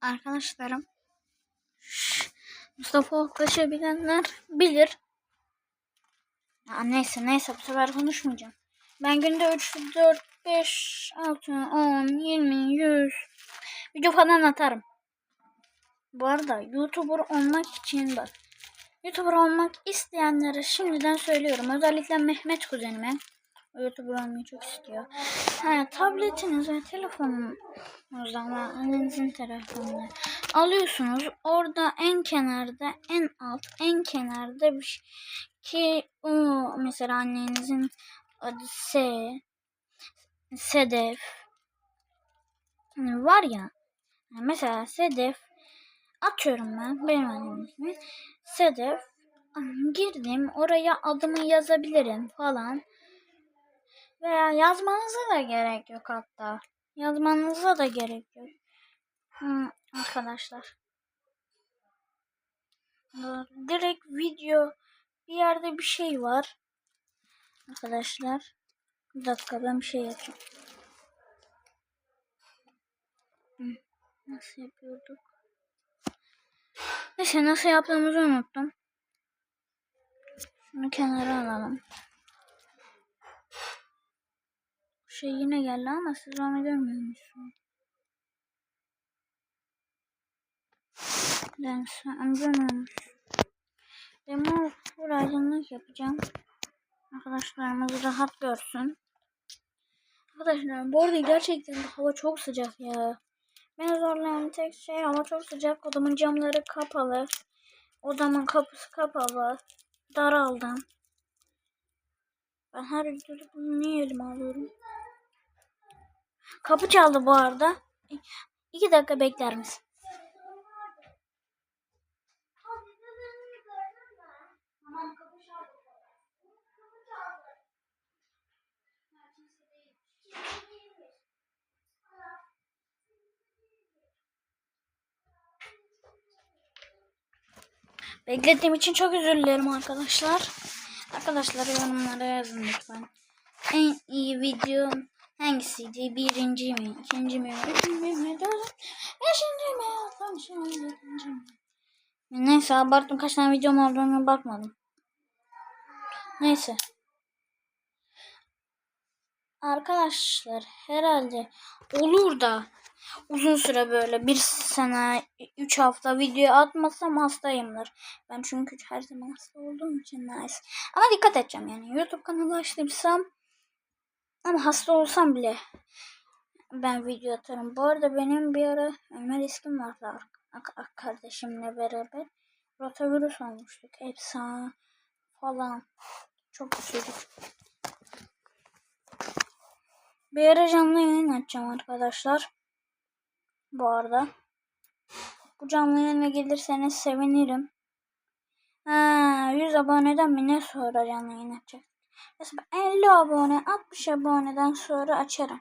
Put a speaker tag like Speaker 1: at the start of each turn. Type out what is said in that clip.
Speaker 1: arkadaşlarım. Mustafa Oktaş'ı bilenler bilir. Ya neyse neyse bu sefer konuşmayacağım. Ben günde 3, 4, 5, 6, 10, 20, 100 video falan atarım. Bu arada YouTuber olmak için bak. YouTuber olmak isteyenlere şimdiden söylüyorum. Özellikle Mehmet kuzenime. YouTuber olmayı çok istiyor. Ha, tabletiniz ve telefonunuzdan ve annenizin telefonunu alıyorsunuz. Orada en kenarda, en alt, en kenarda bir şey. Ki o mesela annenizin adı S, Sedef. Hani var ya mesela Sedef atıyorum ben benim annemin ismi. Sedef girdim oraya adımı yazabilirim falan veya yazmanıza da gerek yok hatta. Yazmanıza da gerek yok. Hı, arkadaşlar. Direkt video bir yerde bir şey var. Arkadaşlar bir dakika ben bir şey yapacağım Hı, nasıl yapıyorduk? Neyse nasıl yaptığımızı unuttum. Şunu kenara alalım. Bu şey yine geldi ama siz onu görmüyor musunuz? Ben sen görmüyormuş. Demo full aydınlık yapacağım. Arkadaşlarımız rahat görsün. Arkadaşlar bu arada gerçekten hava çok sıcak ya. Beni zorlayan tek şey hava çok sıcak. Odamın camları kapalı. Odamın kapısı kapalı. Daraldım. Ben her videoda bunu niye elime alıyorum? Kapı çaldı bu arada. İki dakika bekler misin? Beklettiğim için çok özür dilerim arkadaşlar. Arkadaşlar yorumlara yazın lütfen. En iyi video hangisiydi? Birinci mi? ikinci mi? Üçüncü mü? Dördüncü Beşinci mi? Altıncı mı? Yedinci mi? Neyse abarttım kaç tane videom olduğunu bakmadım. Neyse. Arkadaşlar herhalde olur da uzun süre böyle bir sene, üç hafta video atmasam hastayımdır. Ben çünkü her zaman hasta olduğum için nice. Ama dikkat edeceğim yani. YouTube kanalı açtıysam ama hasta olsam bile ben video atarım. Bu arada benim bir ara Ömer iskim vardı kardeşimle beraber. Rotavirüs olmuştuk. Efsane falan. Çok kötüydük. Bir ara canlı yayın açacağım arkadaşlar. Bu arada. Bu canlı yayına gelirseniz sevinirim. Ha, 100 aboneden mi ne sonra canlı yayın açacak? Mesela 50 abone 60 aboneden sonra açarım.